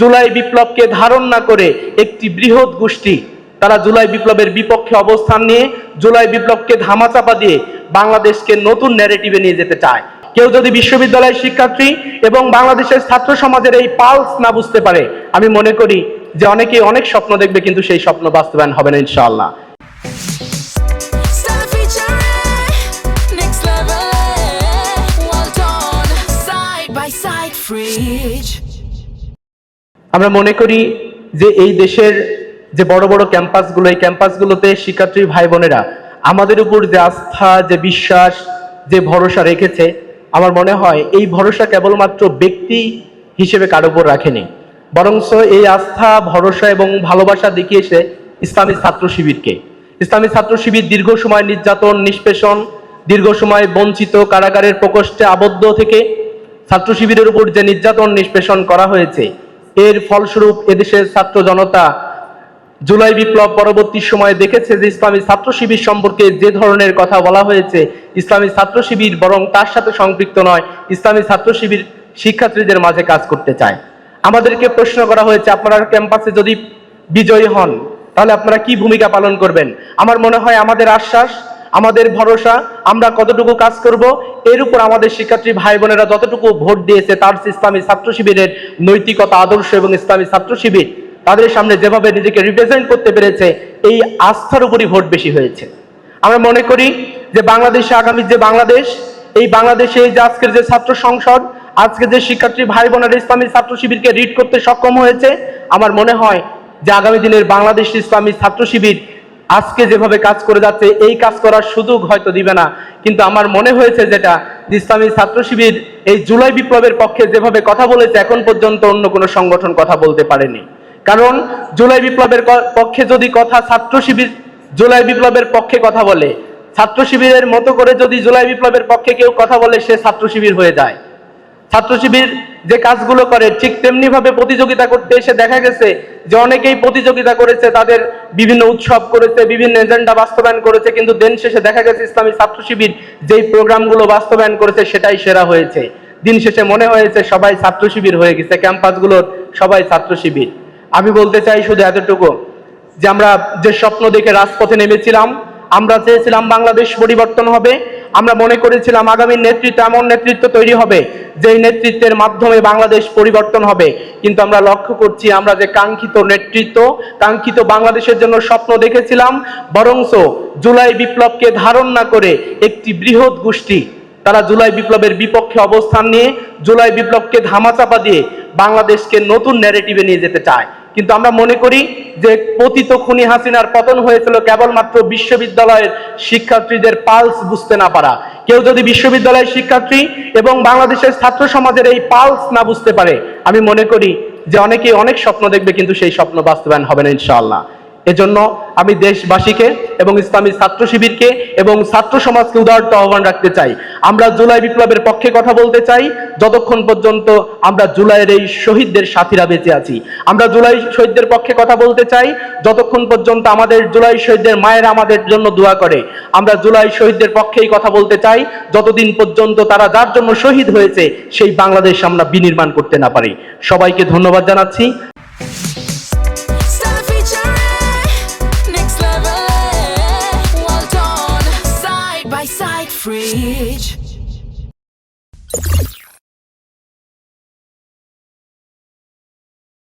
জুলাই বিপ্লবকে ধারণ না করে একটি বৃহৎ গোষ্ঠী, তারা জুলাই বিপ্লবের বিপক্ষে অবস্থান নিয়ে জুলাই বিপ্লবকে ধামাচাপা দিয়ে বাংলাদেশকে নতুন ন্যারেটিভে নিয়ে যেতে চায়। কেউ যদি বিশ্ববিদ্যালয়ের শিক্ষার্থী এবং বাংলাদেশের ছাত্র সমাজের এই পালস না বুঝতে পারে, আমি মনে করি যে অনেকেই অনেক স্বপ্ন দেখবে, কিন্তু সেই স্বপ্ন বাস্তবায়ন হবে না, ইনশাআল্লাহ। Stella আমরা মনে করি যে এই দেশের যে বড় বড় ক্যাম্পাসগুলো, এই ক্যাম্পাসগুলোতে শিক্ষার্থী ভাই বোনেরা আমাদের উপর যে আস্থা, যে বিশ্বাস, যে ভরসা রেখেছে, আমার মনে হয় এই ভরসা কেবলমাত্র ব্যক্তি হিসেবে কারও উপর রাখেনি। বরংস এই আস্থা, ভরসা এবং ভালোবাসা দেখিয়েছে ইসলামী ছাত্র শিবিরকে। ইসলামী ছাত্র শিবির দীর্ঘ সময় নির্যাতন, নিষ্পেষণ, দীর্ঘ সময় বঞ্চিত কারাগারের প্রকোষ্ঠে আবদ্ধ থেকে ছাত্র শিবিরের উপর যে নির্যাতন, নিষ্পেষণ করা হয়েছে এর ফলস্বরূপ এদেশের ছাত্র জনতা জুলাই বিপ্লব পরবর্তী সময়ে দেখেছে যে ইসলামী ছাত্র শিবির সম্পর্কে যে ধরনের কথা বলা হয়েছে, ইসলামী ছাত্র শিবির বরং তার সাথে সম্পৃক্ত নয়, ইসলামী ছাত্র শিবির শিক্ষার্থীদের মাঝে কাজ করতে চায়। আমাদেরকে প্রশ্ন করা হয়েছে, আপনারা ক্যাম্পাসে যদি বিজয়ী হন, তাহলে আপনারা কি ভূমিকা পালন করবেন? আমার মনে হয় আমাদের আশ্বাস আমাদের ভরসা, আমরা কতটুকু কাজ করব, এর উপর আমাদের শিক্ষার্থী ভাই বোনেরা যতটুকু ভোট দিয়েছে তার ইসলামী ছাত্র শিবিরের নৈতিকতা, আদর্শ এবং ইসলামী ছাত্র শিবির, তাদের সামনে যেভাবে নিজেকে রিপ্রেজেন্ট করতে পেরেছে, এই আস্থার উপরই ভোট বেশি হয়েছে। আমরা মনে করি যে বাংলাদেশে আগামী যে বাংলাদেশ, এই বাংলাদেশে যে আজকের যে ছাত্র সংসদ, আজকে যে শিক্ষার্থী ভাই বোনেরা ইসলামী ছাত্র শিবিরকে রিড করতে সক্ষম হয়েছে, আমার মনে হয় যে আগামী দিনের বাংলাদেশ ইসলামী ছাত্র শিবির আজকে যেভাবে কাজ করে যাচ্ছে, এই কাজ করার সুযোগ হয়তো দিবে না। কিন্তু আমার মনে হয়েছে যেটা ইসলামী ছাত্র শিবির এই জুলাই বিপ্লবের পক্ষে যেভাবে কথা বলেছে, এখন পর্যন্ত অন্য কোনো সংগঠন কথা বলতে পারেনি। কারণ জুলাই বিপ্লবের পক্ষে যদি কথা, ছাত্র শিবির জুলাই বিপ্লবের পক্ষে কথা বলে, ছাত্র শিবিরের মতো করে যদি জুলাই বিপ্লবের পক্ষে কেউ কথা বলে, সে ছাত্র শিবির হয়ে যায়। ছাত্র শিবির যে কাজগুলো করে, ঠিক তেমনি ভাবে প্রতিযোগিতা করতে এসে দেখা গেছে যে অনেকেই প্রতিযোগিতা করেছে, তাদের বিভিন্ন উৎসব করেছে, বিভিন্ন এজেন্ডা বাস্তবায়ন করেছে, কিন্তু দিন শেষে দেখা গেছে ইসলামী ছাত্র শিবির যেই প্রোগ্রামগুলো বাস্তবায়ন করেছে সেটাই সেরা হয়েছে। দিন শেষে মনে হয়েছে সবাই ছাত্র শিবির হয়ে গেছে, ক্যাম্পাসগুলোর সবাই ছাত্র শিবির। আমি বলতে চাই শুধু এতটুকু যে আমরা যে স্বপ্ন দেখে রাজপথে নেমেছিলাম, আমরা চেয়েছিলাম বাংলাদেশ পরিবর্তন হবে আমরা মনে করেছিলাম আগামী নেতৃত্ব এমন নেতৃত্ব তৈরি হবে, যেই নেতৃত্বের মাধ্যমে বাংলাদেশ পরিবর্তন হবে। কিন্তু আমরা লক্ষ্য করছি আমরা যে কাঙ্ক্ষিত নেতৃত্ব, কাঙ্ক্ষিত বাংলাদেশের জন্য স্বপ্ন দেখেছিলাম, বরংস জুলাই বিপ্লবকে ধারণ না করে একটি বৃহৎ গোষ্ঠী, তারা জুলাই বিপ্লবের বিপক্ষে অবস্থান নিয়ে জুলাই বিপ্লবকে ধামাচাপা দিয়ে বাংলাদেশকে নতুন ন্যারেটিভে নিয়ে যেতে চায়। কিন্তু আমরা মনে করি যে পতিত খুনি হাসিনার পতন হয়েছিল কেবলমাত্র বিশ্ববিদ্যালয়ের শিক্ষার্থীদের পালস বুঝতে না পারা। কেউ যদি বিশ্ববিদ্যালয়ের শিক্ষার্থী এবং বাংলাদেশের ছাত্র সমাজের এই পালস না বুঝতে পারে, আমি মনে করি যে অনেকেই অনেক স্বপ্ন দেখবে, কিন্তু সেই স্বপ্ন বাস্তবায়ন হবে না, ইনশাআল্লাহ। এজন্য আমি দেশবাসীকে এবং ইসলামী ছাত্র শিবিরকে এবং ছাত্র সমাজকে উদারত আহ্বান রাখতে চাই। আমরা জুলাই বিপ্লবের পক্ষে কথা বলতে চাই। যতক্ষণ পর্যন্ত আমরা জুলাইয়ের এই শহীদদের সাথীরা বেঁচে আছি। আমরা জুলাই শহীদদের পক্ষে কথা বলতে চাই। যতক্ষণ পর্যন্ত আমাদের জুলাই শহীদদের মায়েরা আমাদের জন্য দোয়া করে, আমরা জুলাই শহীদদের পক্ষেই কথা বলতে চাই। যতদিন পর্যন্ত তারা যার জন্য শহীদ হয়েছে, সেই বাংলাদেশ আমরা বিনির্মাণ করতে না পারি। সবাইকে ধন্যবাদ জানাচ্ছি। fridge.